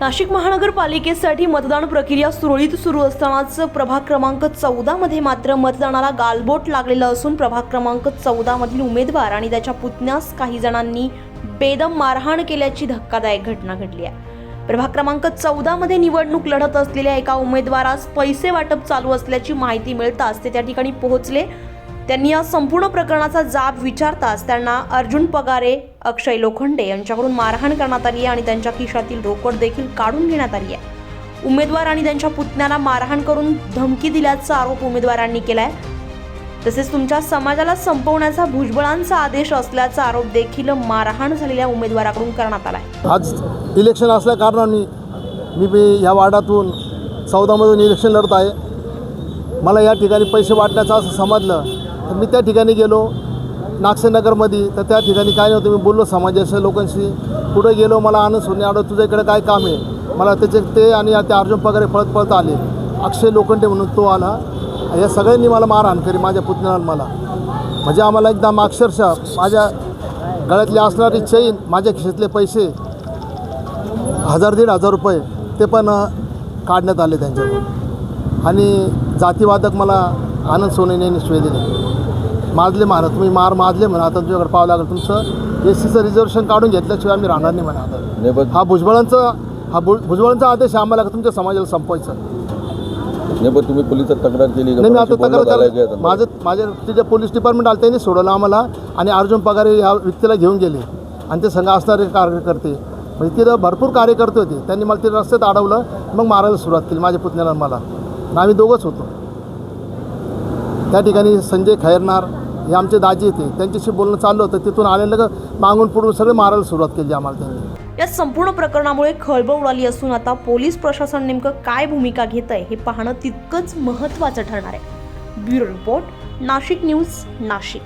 नाशिक महानगरपालिकेसाठी मतदान प्रक्रिया सुरळीत सुरू असतानाच प्रभाग क्रमांक चौदा मध्ये मात्र मतदानाला गालबोट लागलेलं असून प्रभाग क्रमांक चौदा मधील उमेदवार आणि त्याच्या पुतण्यास काही जणांनी बेदम मारहाण केल्याची धक्कादायक घटना घडली आहे. प्रभाग क्रमांक चौदा मध्ये निवडणूक लढत असलेल्या एका उमेदवारास पैसे वाटप चालू असल्याची माहिती मिळताच ते त्या ठिकाणी पोहोचले. त्यांनी या संपूर्ण प्रकरणाचा जाब विचारताच त्यांना अर्जुन पगारे अक्षय लोखंडे यांच्याकडून मारहाण करण्यात आली आहे आणि त्यांच्या खिशातील रोकड देखील काढून घेण्यात आली आहे. उमेदवार आणि त्यांच्या पुतण्याला मारहाण करून धमकी दिल्याचा आरोप उमेदवारांनी केला आहे तसेच तुमच्या समाजाला संपवण्याचा भुजबळांचा आदेश असल्याचा आरोप देखील मारहाण झालेल्या उमेदवाराकडून करण्यात आला आहे आज इलेक्शन असल्या कारणाने मी बी या वार्डातून चौदामधून इलेक्शन लढत आहे. मला या ठिकाणी पैसे वाटण्याचं असं समजलं. तर मी त्या ठिकाणी गेलो. नागसेनगरमध्ये तर त्या ठिकाणी काय नव्हतं मी बोललो समाजाच्या लोकांशी. पुढे गेलो मला आनंद सोने आवडत तुझ्या इकडे काय काम आहे? मला त्याचे ते आणि ते अर्जुन पगारे पळत पळत आले. अक्षय लोखंडे म्हणून तो आला. या सगळ्यांनी मला मारहाण करी माझ्या पुतण्याला मला. म्हणजे आम्हाला एकदम अक्षरशः माझ्या गळ्यातली असणारी चैन माझ्या खिशातले पैसे हजार दीड हजार रुपये ते पण काढण्यात आले त्यांच्याकडून. आणि जातीवादक मला आनंद सोनेने नेहमी शिवाय दिले माजले म्हणा तुम्ही मार माजले म्हणा आता तुमच्याकडे पाहावं लागेल तुमचं एस सीचं रिझर्वेशन काढून घेतल्याशिवाय आम्ही राहणार नाही म्हणा आता. पण हा भुजबळांचा हा भुज भुजबळांचा आदेश आहे आम्हाला का तुमच्या समाजाला संपवायचं? नाही पण तुम्ही पोलिसात तक्रार केली का? नाही मी आता कोणाशी तक्रार का आता? माझं माझ्या तिथे पोलीस डिपार्टमेंट आलं त्यांनी सोडवलं आम्हाला आणि अर्जुन पगारे ह्या व्यक्तीला घेऊन गेले. आणि ते संघ असणारे कार्यकर्ते म्हणजे तिथं भरपूर कार्यकर्ते होते. त्यांनी मला ते रस्त्यात अडवलं मग मारायला सुरुवात केली माझ्या पुतण्याला आणि मला. आणि आम्ही दोघंच होतो. त्या ठिकाणी संजय खैरनार हे आमचे दाजी होते. त्यांच्याशी बोलणं चाललं होतं. तिथून आलेलं मागून पुढून सगळे मारायला सुरुवात केली आम्हाला त्यांनी. या संपूर्ण प्रकरणामुळे खळबळ उडाली असून आता पोलीस प्रशासन नेमकं काय भूमिका घेत आहे हे पाहणं तितकंच महत्त्वाचं ठरणार आहे. Bureau report Nashik news Nashik.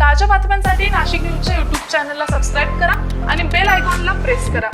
ताज्या बातम्यांसाठी नाशिक न्यूजच्या युट्यूब चॅनलला सबस्क्राईब करा आणि बेल आयकॉनला प्रेस करा.